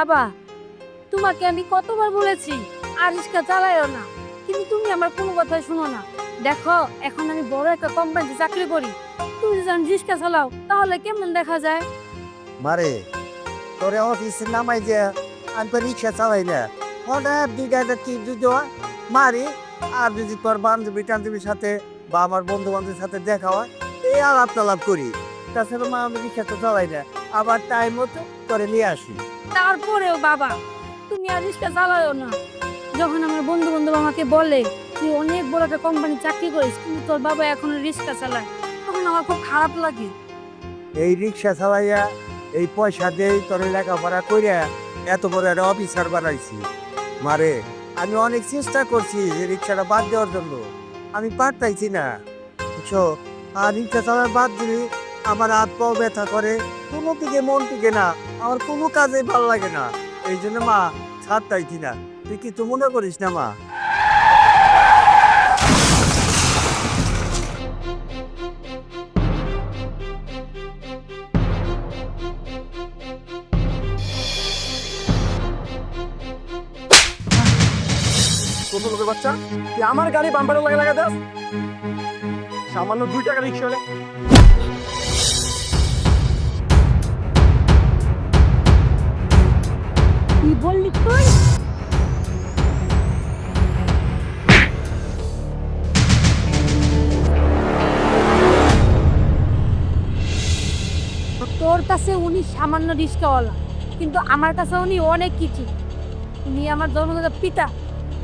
বাবা, তোমাকে আমি কতবার বলেছি আর রিক্সা চালাইও না। কিন্তু তুমি আমার কোনো কথাই শুনো না। দেখো, এখন আমি বড় একটা কোম্পানিতে চাকরি করি। তুমি যখন রিক্সা চালাও, তাহলে কেমন দেখা যায়? মারে, তোরে অফিসে নামাই যে, আমি তো রিক্সা চালাই না। হঠাৎ দুইটা কি যদি মারি, আর যদি তোর বান্ধবী টান্ধবীর সাথে বা আমার বন্ধু বান্ধবের সাথে দেখা হয়, এই আলাপ টালাপ করি। তাছাড়া মা আমি রিক্সা তো চালাই না আবার টাইম মতো করে নিয়ে আসি। তারপরেও বাবা তুমি আর রিক্সা চালাও না। যখন আমার বন্ধু বান্ধব আমাকে বলে তুই অনেক বড় একটা কোম্পানি চাকরি করিস কিন্তু তোর বাবা এখনও রিক্সা চালায়। তখন আমার খুব খারাপ লাগে। এই রিক্সা চালাইয়া এই পয়সা দিয়ে তোর লেখাপড়া কইরা এত বড় একটা অফিসার বানাইছি। মারে আমি অনেক চেষ্টা করছি যে রিক্সাটা বাদ দেওয়ার জন্য। আমি পারতাইছি না। বুঝছ? আর রিক্সা চালার বাদ দিলে আমার হাত পাও ব্যথা করে, কোনো দিকে মন টিকে না, আমার কোনো কাজে ভালো লাগে না। এই জন্য মা ছাড়তাইছি না। তুই কিছু মনে করিস না, মা? বাচ্চা? আমার গাড়ি বাম্পারে লাগা লাগা দাস? সামান্য দুই টাকা রিক্সা কি বললি তুই? তোর কাছে উনি সামান্য রিস্কাওয়ালা কিন্তু আমার কাছে উনি অনেক কিছু উনি আমার জন্মদাতা পিতা।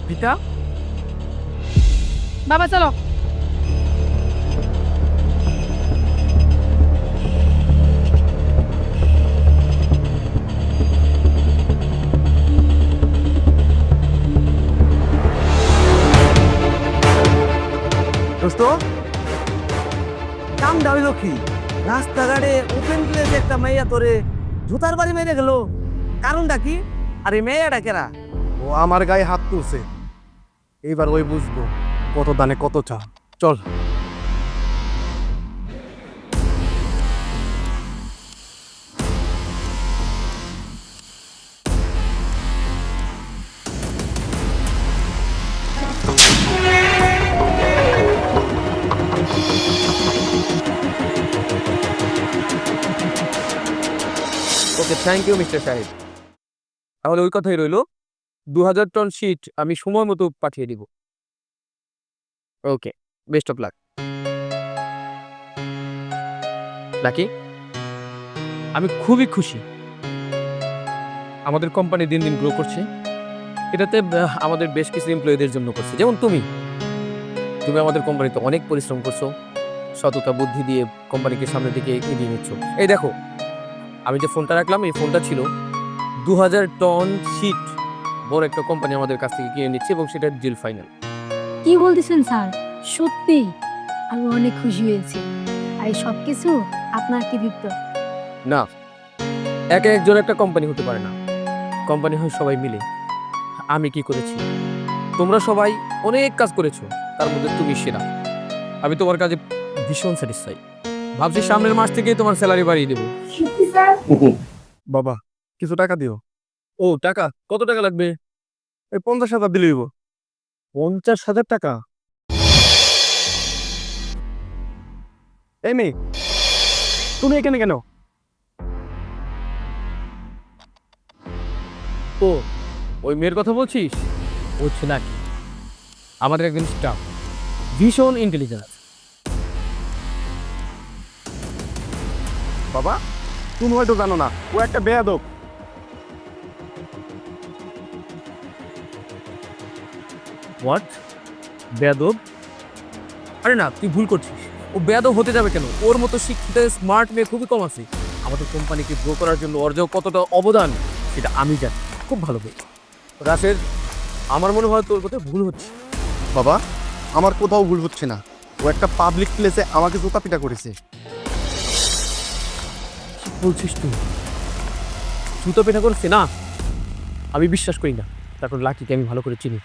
পিতা? বাবা, চলো। দোস্ত কাম দাঁড়িল কি? রাস্তাঘাটে ওপেন প্লেস একটা মেয়া তোরে জুতার বাড়ি মেরে গেল। কারণটা কি? আরে মেয়েটা কেরা? ও আমার গায়ে হাত তুলছে। এইবার ওই বুঝব কত দানে কত চা। চল। ওকে থ্যাংক ইউ মিস্টার সাহেব। তাহলে ওই কথাই রইল। দু হাজার টন শিট আমি সময় মতো পাঠিয়ে দিব। Okay best of luck lucky আমি খুবই খুশি। আমাদের কোম্পানি দিন দিন গ্রো করছে। এটাতে আমাদের বেশ কিছু এমপ্লয়ীদের জন্য করছে। যেমন তুমি। তুমি আমাদের কোম্পানিতে অনেক পরিশ্রম করছ। সততা, বুদ্ধি দিয়ে কোম্পানিকে সামনের দিকে এগিয়ে নিচ্ছ। এই দেখো আমি যে ফোনটা রাখলাম এই ফোনটা ছিল দু হাজার টন শিট বড় একটা কোম্পানি আমাদের কাছ থেকে কিনে নিচ্ছে এবং সেটা ডিল ফাইনাল কি বলতেছেন স্যার? সত্যি? আমি অনেক খুশি হয়েছি। আর সব কিছু আপনার কৃতিত্ব না এক একজন একটা কোম্পানি হতে পারে না। কোম্পানি হয় সবাই মিলে। আমি কি করেছি? তোমরা সবাই অনেক কাজ করেছ তার মধ্যে তুমি সেরা। আমি তোমার কাজে ভীষণ স্যাটিসফাই ভাবছি সামনের মাস থেকেই তোমার স্যালারি বাড়িয়ে দেবো। বাবা কিছু টাকা দিও। ও টাকা? কত টাকা লাগবে? এই পঞ্চাশ হাজার দিলে হইব। পঞ্চাশ হাজার টাকা? এই মেয়ে তুমি এখানে কেন? ও ওই মেয়ের কথা বলছিস? ও নাকি? আমাদের একজন স্টাফ ভীষণ ইন্টেলিজেন্ট বাবা? তুমি হয়তো জানো না ও একটা বেয়াদব। হোয়াট বেয়াদব? আরে না তুই ভুল করছিস। ও বেয়াদব হতে যাবে কেন? ওর মতো শিক্ষিত স্মার্ট মেয়ে খুবই কম আছে। আমাদের কোম্পানিকে গ্রো করার জন্য ওর যে কতটা অবদান সেটা আমি জানি। খুব ভালো করে রাশের আমার মনে হয় তোর কথা ভুল হচ্ছে। বাবা আমার কোথাও ভুল হচ্ছে না। ও একটা পাবলিক প্লেসে আমাকে জুতা পিটা করেছে। বলছিস তুই? জুতো পেটা করছে না? আমি বিশ্বাস করি না। তারপর লাকিকে আমি ভালো করে চিনি।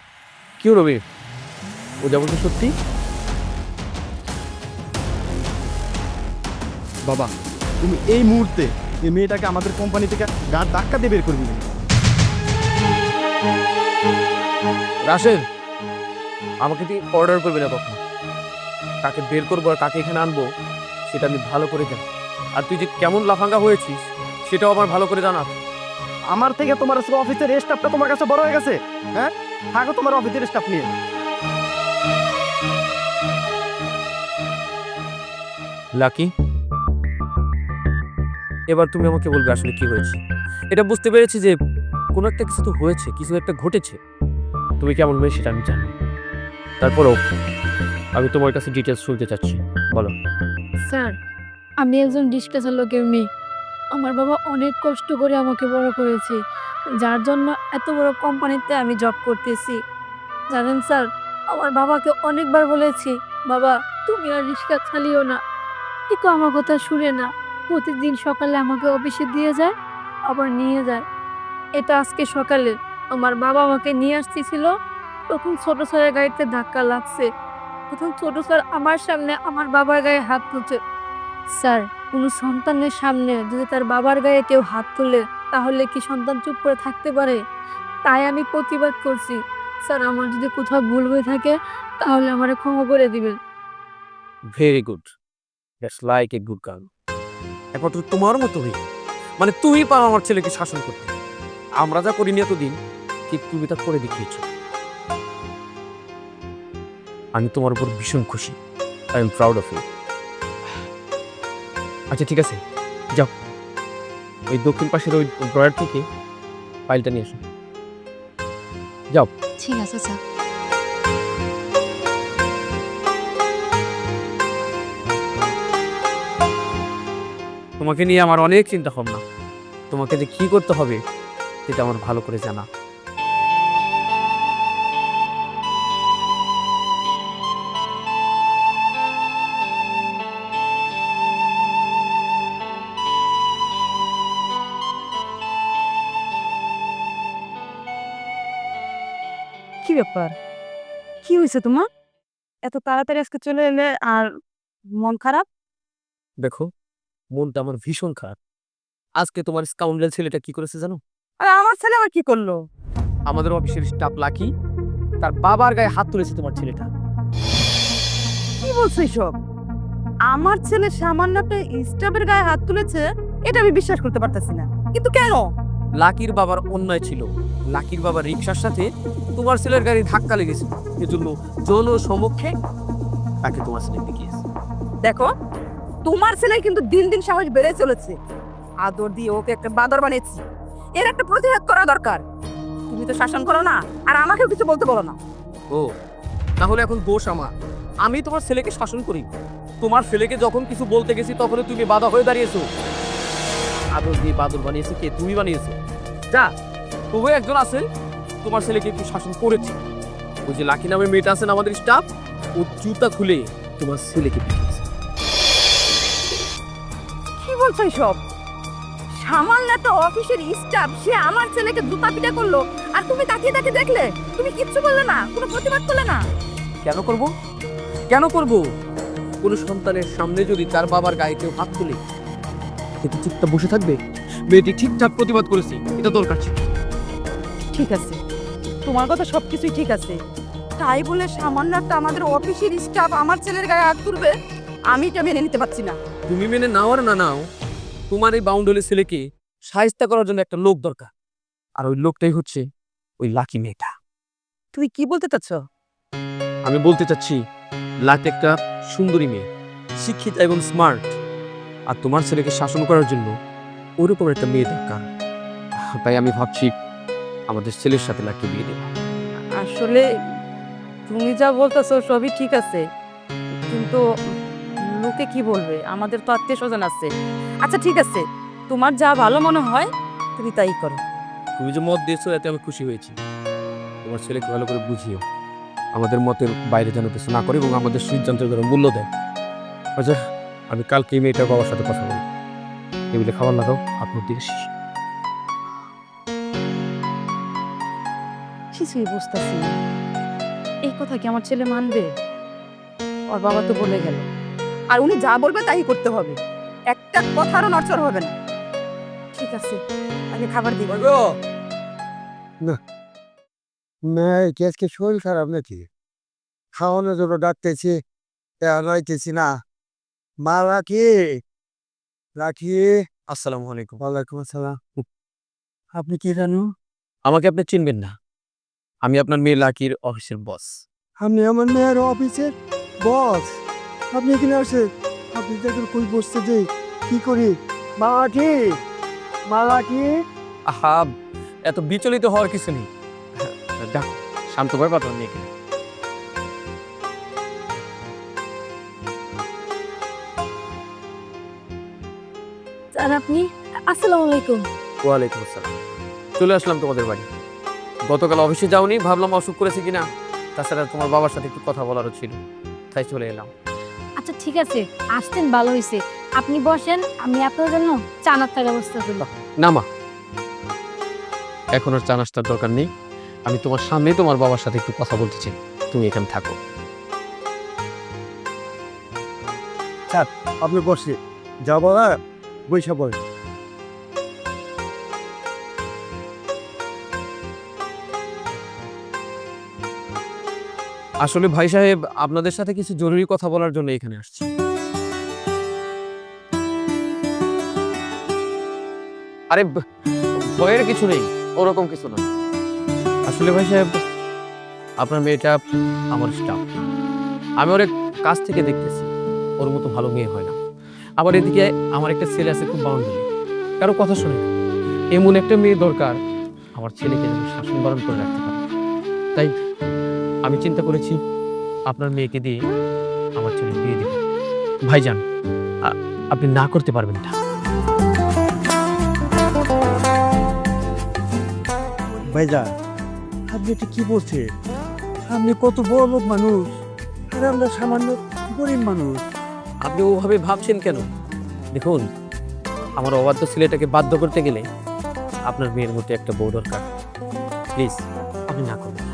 কি হলো মেয়ে? ও যা বলছে সত্যি? বাবা তুমি এই মুহূর্তে এই মেয়েটাকে আমাদের কোম্পানি থেকে গা ধাক্কা দিয়ে বের করবি রাশেদ আমাকে তুই অর্ডার করবি না কখনো। কাকে বের করব আর কাকে এখানে আনব সেটা আমি ভালো করে জানি। আর তুই যে কেমন লাফাঙ্গা হয়েছিস সেটাও আমার ভালো করে জানা আমার থেকে তোমার অফিসের স্টাফটা তোমার কাছে বড় হয়ে গেছে? হ্যাঁ? থাকো তোমার অফিসের স্টাফ নিয়ে। লাকি এবার তুমি আমাকে বলবে আসলে কি হয়েছে। এটা বুঝতে পেরেছি যে কোনো একটা কিছু তো হয়েছে কিছু একটা ঘটেছে। তুমি কেমন মেয়ে সেটা আমি জানি। তারপরেও আমি তোমার কাছে ডিটেলস শুনতে চাচ্ছি। বলো। স্যার আমি একজন রিক্সা চালকের মেয়ে। আমার বাবা অনেক কষ্ট করে আমাকে বড় করেছে, যার জন্য এত বড় কোম্পানিতে আমি জব করতেছি। জানেন স্যার, আমার বাবাকে অনেকবার বলেছি, বাবা, তুমি আর রিক্সা চালিও না। কিন্তু আমার কথা শুনে না। প্রতিদিন সকালে আমাকে অফিসে দিয়ে যায়, আবার নিয়ে যায়। এটা আজকে সকালে। আমার বাবা আমাকে নিয়ে আসতেছিল। তখন ছোট স্যারের গাড়িতে ধাক্কা লাগছে। প্রথম ছোট স্যার আমার সামনে আমার বাবার গায়ে হাত তুলছে। স্যার কোনো সন্তানের সামনে যদি তার বাবার গায়ে কেউ হাত তুলে তাহলে কি সন্তান চুপ করে থাকতে পারে? তাই আমি প্রতিবাদ করছি। স্যার আমার যদি কোথাও ভুল হয়ে থাকে তাহলে আমারে ক্ষমা করে দিবেন। Very good that's like a good girl একমাত্র তোমার মতো হয়ে মানে তুমি পাও আমার ছেলেকে শাসন করতে। আমরা যা করিনি এতদিন ঠিক তুমি তা করে দেখিয়েছ? আমি তোমার উপর ভীষণ খুশি। I am proud of you আচ্ছা ঠিক আছে। যাও। ওই দক্ষিণ পাশের ওই ড্রয়ার থেকে ফাইলটা নিয়ে এসো ঠিক আছে স্যার। তোমাকে নিয়ে আমার অনেক চিন্তা ভাবনা তোমাকে যে কি করতে হবে সেটা আমার ভালো করে জানা। কি ব্যাপার? কি হয়েছে তোমার? এত তাড়াতাড়ি আজকে চলে এলে আর মন খারাপ? দেখো মনটা আমার ভীষণ খারাপ। আজকে তোমার স্কাউন্ডেল ছেলেটা কি করেছে জানো? আর আমার ছেলে আবার কি করল? আমাদের অফিসের স্টাফ লাকি তার বাবার গায়ে হাত তুলেছে তোমার ছেলেটা। কি বলছো এসব আমার ছেলে সামান্য একটা স্টাফের গায়ে হাত তুলেছে এটা আমি বিশ্বাস করতে পারতেছি না। কিন্তু কেন? লাকির বাবার অন্যায় ছিল। লাকির বাবা রিক্সার সাথে তোমার ছেলের গাড়ি ধাক্কা লেগেছে। এজন্য জনসমক্ষে তাকে তোমার ছেলে দেখিয়েছে দেখো তোমার ছেলে কিন্তু দিন দিন সাহস বেড়ে চলেছে। আদর দিয়ে ওকে একটা বাদর বানিয়েছি। এর একটা প্রতিবাদ করা দরকার। তুমি তো শাসন করো না আর আমাকেও কিছু বলতে বলো না। ও তাহলে এখন দোষ আমার। আমি তোমার ছেলেকে শাসন করি। তোমার ছেলেকে যখন কিছু বলতে গেছি তখন তুমি বাধা হয়ে দাঁড়িয়েছো। আদর দিয়ে বাদর বানিয়েছে কে তুমি বানিয়েছো? যা। তবু একজন আছে তোমার ছেলেকে একটু শাসন করেছে। ওই যে লাকি নামে মেয়েটা আছেন আমাদের স্টাফ ও জুতা খুলে তোমার ছেলেকে পিটিয়েছে। কি বলছো এসব? সামান্য একটা অফিসের স্টাফ সে আমার ছেলেকে জুতা পিটা করল আর তুমি তাকিয়ে তাকিয়ে দেখলে তুমি কিচ্ছু বললে না কোনো প্রতিবাদ করলে না। কেন করব? কেন করব? কোনো সন্তানের সামনে যদি তার বাবার গায়ে কেউ হাত তুলে কিন্তু চুপটা বসে থাকবে। মেয়েটি ঠিকঠাক প্রতিবাদ করেছি এটা দরকার ছিল। ঠিক আছে। তোমার কথা সবকিছুই ঠিক আছে। তাই বলে সামান্য একটা আমাদের অফিসের স্টাফ আমার ছেলের গায়ে হাত তুলবে আমি এটা মেনে নিতে পারছি না। তুমি মেনে নাও আর না নাও তোমার এই বাউন্ডুলের ছেলেকে সাহিত্য করার জন্য একটা লোক দরকার। আর ওই লোকটাই হচ্ছে ওই লাকি মেয়েটা। তুমি কি বলতে চাচ্ছ? আমি বলতে চাচ্ছি লাকি একটা সুন্দরী মেয়ে শিক্ষিত এবং স্মার্ট আর তোমার ছেলেকে শাসন করার জন্য ওরকম একটা মেয়ে দরকার। তাই আমি ভাবছি আমাদের ছেলের সাথে লাকি বিয়ে দেবো? আসলে তুমি যা বলতেছো সবই ঠিক আছে কিন্তু লোকে কি বলবে? আমাদের তো আত্মীয় স্বজন আছে। আচ্ছা ঠিক আছে। তোমার যা ভালো মনে হয় তুমি তাই করো। তুমি যে মত দিয়েছ এতে আমি খুশি হয়েছি। তোমার ছেলেকে ভালো করে বুঝিও। আমাদের মতের বাইরে যেন কিছু না করে এবং আমাদের সিদ্ধান্তের জন্য মূল্য দেয়। আচ্ছা আমি কালকে মেয়েটার বাবার সাথে কথা বলব। টেবিলে খাবার লাগাও আপনার দিকে কিছুই বুঝতেছি না। এই কথা কি আমার ছেলে মানবে? ওর বাবা তো বলে গেল। আর উনি যা বলবে তাই করতে হবে। একটা কথারও নড়চড় হবে না। ঠিক আছে আগে খাবার দিই। না। না কি আজকে শরীর খারাপ নাকি? খাওয়ানোর জন্য ডাকতেছি হইতেছি না। মা রাখি? রাখি? আসসালামু আলাইকুম। ওয়ালাইকুম আসসালাম। আপনি কি জানো? আমাকে আপনি চিনবেন না। আমি আপনার মেয়ে লাকির অফিসের বস আমি আমার মেয়ের অফিসের বস আপনি এখানে আসেন। আপনি দেখেন কই বসতে যে কি করি? মা রাখি মা আহা এত বিচলিত হওয়ার কিছু নেই। দেখো শান্ত ভাবে আপনার মেয়েকে। আর আপনি? আসসালামু আলাইকুম। ওয়ালাইকুম আসসালাম। চলে আসলাম তোমাদের বাড়ি। গতকাল অফিসে যাওনি ভাবলাম অসুখ করেছে কিনা। তাছাড়া তোমার বাবার সাথে একটু কথা বলারও ছিল। তাই চলে এলাম। আচ্ছা ঠিক আছে। আসতেন ভালো হয়েছে আপনি বসেন আমি আপনার জন্য চা নাস্তার ব্যবস্থা করলাম না মা। এখন আর চা নাস্তার দরকার নেই। আমি তোমার সামনে তোমার বাবার সাথে একটু কথা বলতে চাই তুমি এখানে থাকো। স্যার আপনি বসে। যাব না বৈশা বল আসলে ভাই সাহেব, আপনাদের সাথে কিছু জরুরি কথা বলার জন্য এখানে আসছি। আরে ভয়ের কিছু নেই, ওরকম কিছু না। আসলে ভাই সাহেব, আপনার মেয়েটা আমার স্টাফ আমি ওর কাছ থেকে দেখতেছি, ওর মতো ভালো মেয়ে হয় না। আবার এদিকে আমার একটা ছেলে আছে খুব বাউন্ডারি কারও কথা শুনে এমন একটা মেয়ে দরকার, আমার ছেলেকে যেন শাসন বারণ করে রাখতে পারে। তাই আমি চিন্তা করেছি আপনার মেয়েকে দিয়ে আমার ছেলে বিয়ে দেব। ভাইজান আপনি না করতে পারবেন না ভাইজা আপনি এটা কি বলছে আপনি কত বড় লোক মানুষ আর আমরা সামান্য গরিব মানুষ। আপনি ওভাবে ভাবছেন কেন? দেখুন আমার অবাধ্য ছেলেটাকে বাধ্য করতে গেলে আপনার মেয়ের মধ্যে একটা বউ দরকার। প্লিজ আপনি না করবেন।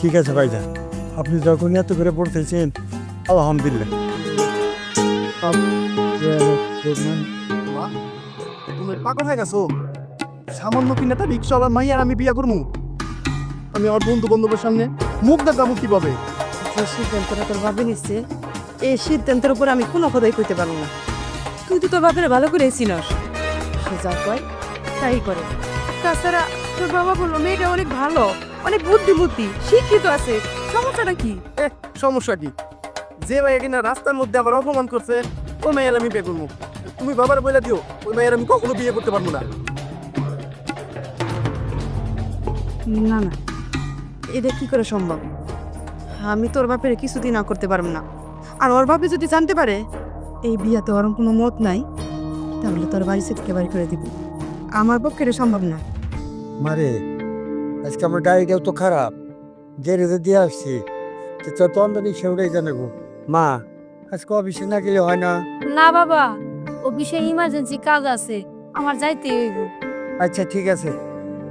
ঠিক আছে ভাইজা আপনি যখন এত করে পড়তেছেন আলহামদুলিল্লাহ। তুমি পাগল হয়ে গেছো? সামান্য কিনাটা রিক্সাওয়ালা মাই আর আমি বিয়া করব আমি আমার বন্ধু বান্ধবের সামনে মুখ দেখাবো কীভাবে? সিদ্ধান্তটা তোর ভাবে নিচ্ছে এই সিদ্ধান্তের উপর আমি কোনো কথাই কইতে পারব না। তুই তো তোর বাপের ভালো করে চিনস। সে যা কয় তাই করে। তাছাড়া তোর বাবা বলল মেয়েটা অনেক ভালো অনেক বুদ্ধিমতী শিক্ষিত আছে। সমস্যাটা কি? সমস্যা কি? যে মেয়ে কিনা রাস্তার মধ্যে আবার অপমান করছে ও মেয়ের আমি বিয়ে করব। তুমি বাবার বলে দিও ওই মেয়ের আমি কখনো বিয়ে করতে পারব না। না না এটা কি করে সম্ভব? আমি তোর বাপের কিছুদিন না করতে পারব না। আর ওর বাপে যদি জানতে পারে এই বিয়াতে ওরম কোনো মত নাই তাহলে তোর বাড়ি থেকে বাড়ি করে দিব। আমার পক্ষে এটা সম্ভব না। মারে আজকে আমার গাড়িটাও তো খারাপ। যে রেজে দিয়ে আসছি তো তো তন্দনি সেউটাই জানাব মা আজকে অফিসে না গেলে হয় না? না বাবা বিষয়ে ইমার্জেন্সি কাজ আছে আমার যাইতে হইব। আচ্ছা ঠিক আছে।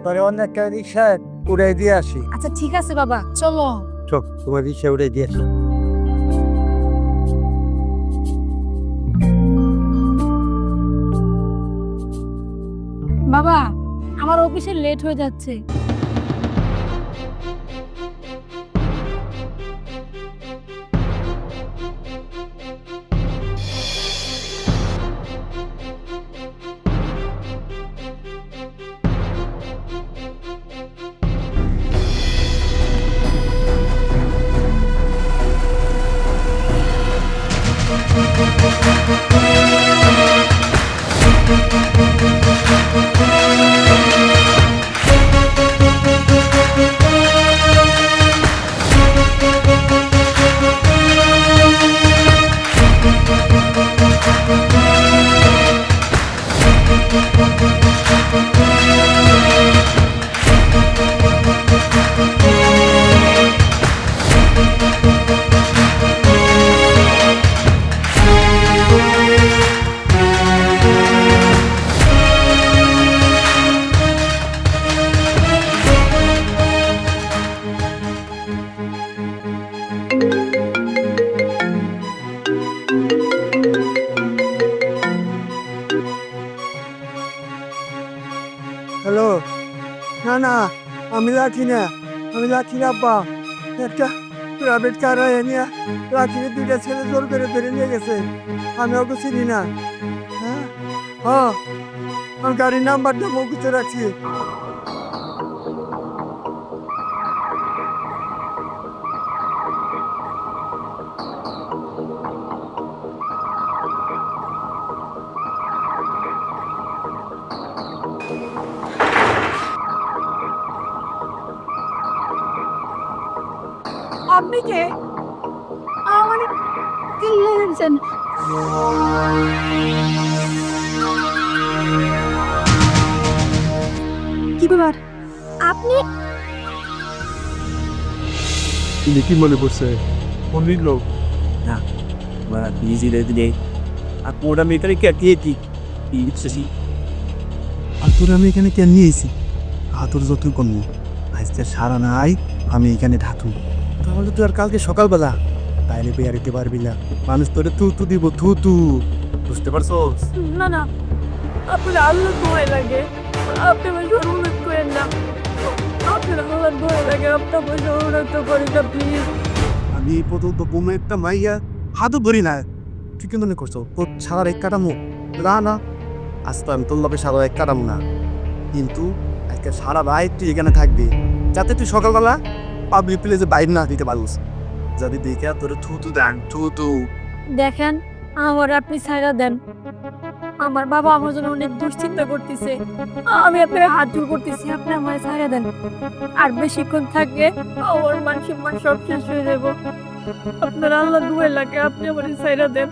পরে অন্য একটা রিক্সা উড়াই দিয়ে আসি। আচ্ছা ঠিক আছে বাবা চলো। চল তোমার রিক্সা উড়াই দিয়ে আসি। বাবা আমার অফিসে লেট হয়ে যাচ্ছে। হ্যালো রাখি না, আমি রাখি না বা একটা প্রাইভেট কার নিয়ে রাখিকে দুইটা ছেলে জোর করে ধরে নিয়ে গেছে। আমি ওকে চিনি না। হ্যাঁ? হ্যাঁ আমি গাড়ির নাম্বারটা মুখে রাখছি। আপনি কে? আমার কিল্লে গেছেন কি ব্যাপার? আপনি কি মনে করছে অনেক লোক। đi À cô đã mấy cái kia kia thì Tí sẽ gì আর তোর আমি এখানে কেন নিয়ে এসি হাতুর যতই করব আজকে সারা নাই আমি এখানে ঢাকু তাহলে তুই আর কালকে সকালবেলা তাইলে বেয়ারিতে পারবি না। মানুষ তোরে তু তু দিব তু তু বুঝতে পারছ? না না। আপনার আল্লাহ ভয় লাগে। আপনি আমার অনুরোধ করেন না। আপনার আল্লাহ ভয় লাগে। আপনার পয়সা অনুরোধ করেন না প্লিজ আমি এই পর্যন্ত বোমে একটা মাইয়া হাতও ধরি না। তুই কিন্তু মনে করছ? তোর সারার এক কাটামো? না না। আজ তো আমি তোর লবে সারা এক কাটামো না। কিন্তু আজকে সারা রাত তুই এখানে থাকবি। যাতে তুই সকালবেলা পাবলিক প্লেসে বাইরে না দিতে পারিস। যদি দেখে তোর থু তু দেন থু তু দেখেন আমার আপনি ছাইরা দেন। আমার বাবা আমার জন্য অনেক দুশ্চিন্তা করতেছে। আমি আপনার হাত জোর করতেছি আপনি আমার ছাইরা দেন। আর বেশিক্ষণ থাকলে আমার মান সম্মান সব শেষ হয়ে যাব। আপনার আল্লাহ দুয়ে লাগে আপনি আমার ছাইরা দেন।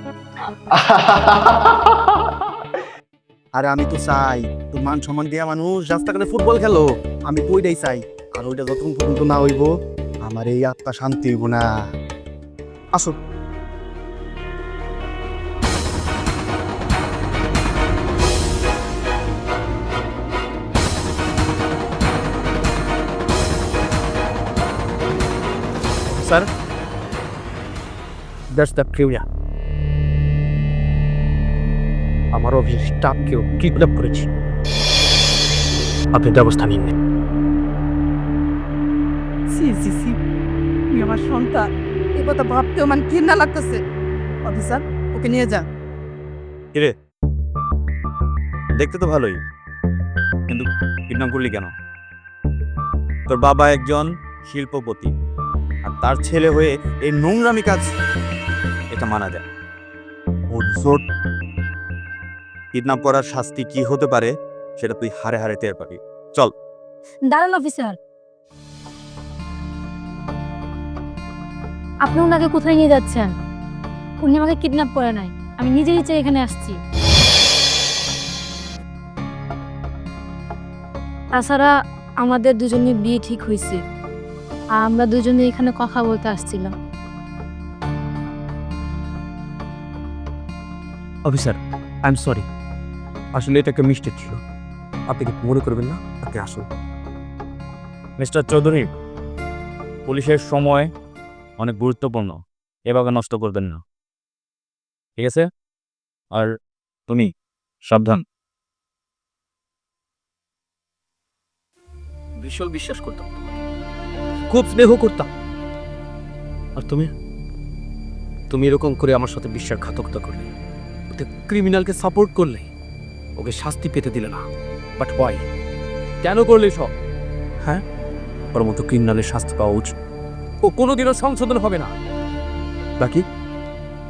আরে আমি তো চাই তোর মান সম্মান দিয়া মানুষ রাস্তাঘাটে ফুটবল খেলো। আমি তো ওইটাই চাই। আর ওইটা যতক্ষণ পর্যন্ত না হইব, আমার এই আত্মা শান্তি হইব না। আসো। স্যার দ্যাটস দ্য ক্রিউয়া আমার অফিস স্টাফকেও কিডন্যাপ করেছি। আপনি ব্যবস্থা নিন। সি সি সি তুই আমার সন্তান। এ কথা ভাবতেও মানে ঘৃণা লাগতেছে। অফিসার ওকে নিয়ে যা। দেখতে তো ভালোই। কিন্তু কিডন্যাপ করলি কেন? তোর বাবা একজন শিল্পপতি আর তার ছেলে হয়ে এই নোংরামি কাজ এটা মানা যায়। কিডন্যাপ করার শাস্তি কি হতে পারে সেটা তুই হারে হারে টের পাবি। চল। দাঁড়ান অফিসার। আপনি ওনাকে কোথায় নিয়ে যাচ্ছেন? উনি আমাকে কিডন্যাপ করে নাই। আমি নিজেই ইচ্ছে এখানে আসছি। তাছাড়া আমাদের দুজনের বিয়ে ঠিক হয়েছে। আর আমরা দুজনে এখানে কথা বলতে আসছিলাম। অফিসার আই এম সরি আসলে এটা একটা মিস্টেক ছিল। আপনি কি মনে করবেন না? আপনি আসুন। মিস্টার চৌধুরী, পুলিশের সময় অনেক গুরুত্বপূর্ণ। এভাবে নষ্ট করবেন না। ঠিক আছে? আর তুমি সাবধান। বিশাল বিশ্বাস করতাম খুব স্নেহ করতাম। আর তুমি? তুমি এরকম করে আমার সাথে বিশ্বাসঘাতকতা করলে ওতে ক্রিমিনালকে সাপোর্ট করলে ওকে শাস্তি পেতে দিলে না। বাট ওয়াই কেন করলে সব? হ্যাঁ? ওর মতো ক্রিমিনালের শাস্তি পাওয়া উচিত। ও কোনোদিনও সংশোধন হবে না। বাকি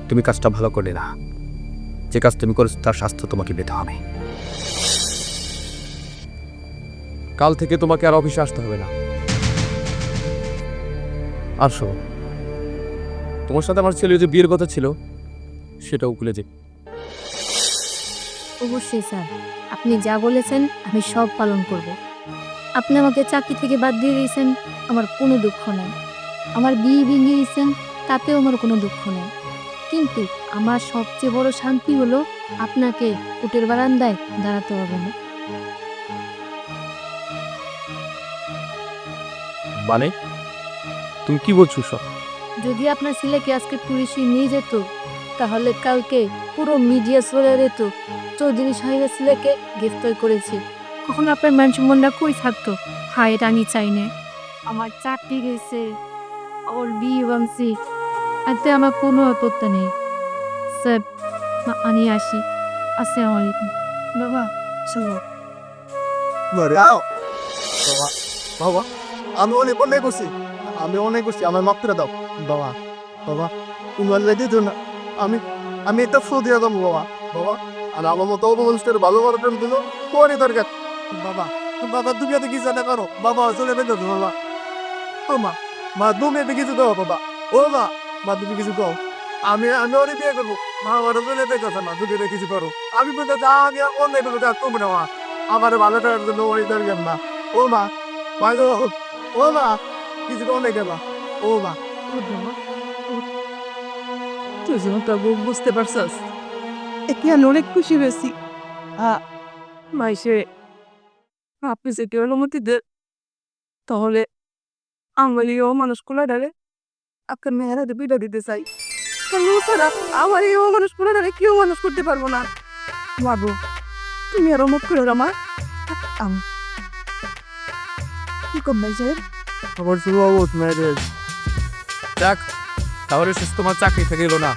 তুমি কাজটা ভালো করলে না। যে কাজ তুমি করেছ তার স্বাস্থ্য তোমাকে পেতে হবে। কাল থেকে তোমাকে আর অফিসে আসতে হবে না। আসো তোমার সাথে আমার ছেলে যে বিয়ের কথা ছিল সেটাও খুলে যে অবশ্যই স্যার আপনি যা বলেছেন আমি সব পালন করব। আপনি আমাকে চাকরি থেকে বাদ দিয়ে দিয়েছেন আমার কোনো দুঃখ নেই। আমার বিয়ে ভেঙে দিয়েছেন তাতেও আমার কোনো দুঃখ নেই। কিন্তু আমার সবচেয়ে বড় শান্তি হলো আপনাকে কোটের বারান্দায় দাঁড়াতে হবে না। মানে? তুমি কি বলছো সব? যদি আপনার ছেলেকে আজকে পুলিশে নিয়ে যেত তাহলে কালকে পুরো মিডিয়া চলে যেত চৌধুরী সাহেবের ছেলেকে গ্রেফতার করেছে। কখন আপনার মান সম্মানটা কই থাকতো? হায় এটা আমি চাই না আমার চাকরি গেছে। ওর বিয়ে ভাঙছি এতে আমার কোনো আপত্তি নেই স্যার আমি আসি আসসালামু আলাইকুম বাবা চলো আও বাবা বাবা আমি অনেক অনেক করছি আমি অনেক করছি আমার মাপ করে দাও বাবা বাবা তোমার লেগে না আমি আমি এটা ফু দিয়ে দেবো বাবা বাবা আর আমার মতো অপমানুষের ভালো করার জন্য দিল পরে দরকার বাবা বাবা তুমি এত কিছু না করো বাবা চলে বেঁধে বাবা ও মা মা, তুমি এত কিছু দাও বাবা। ও মা মা, তুমি কিছু দাও আমি আমি ওরে বিয়ে করব। মা আমার চলে বেঁধে না, তুমি কিছু করো। আমি বলতে যা আমি অন্য কোনো কাজ করব না মা। আমার ভালো থাকার জন্য ওই দরকার না। ও মা ভাই ও মা, কিছু অনেক গেলা ও মা। তুই যখন তোর বুঝতে পারছস। একে আমি অনেক খুশি হয়েছি। মাইসে, আপনি যদি অনুমতি দেন, তাহলে আমার এই মানুষ কোলা ডালে আপনার মেয়েরা বিটা দিতে চাই ছাড়া আমার এই মানুষগুলো কোলা ডালে কেউ মানুষ করতে পারব না বাবু তুমি আরও মুখ করো আমার আম কি কম যে খবর শুরু ম্যারেজ যাক তাহলে তোমার চাকরি থেকে না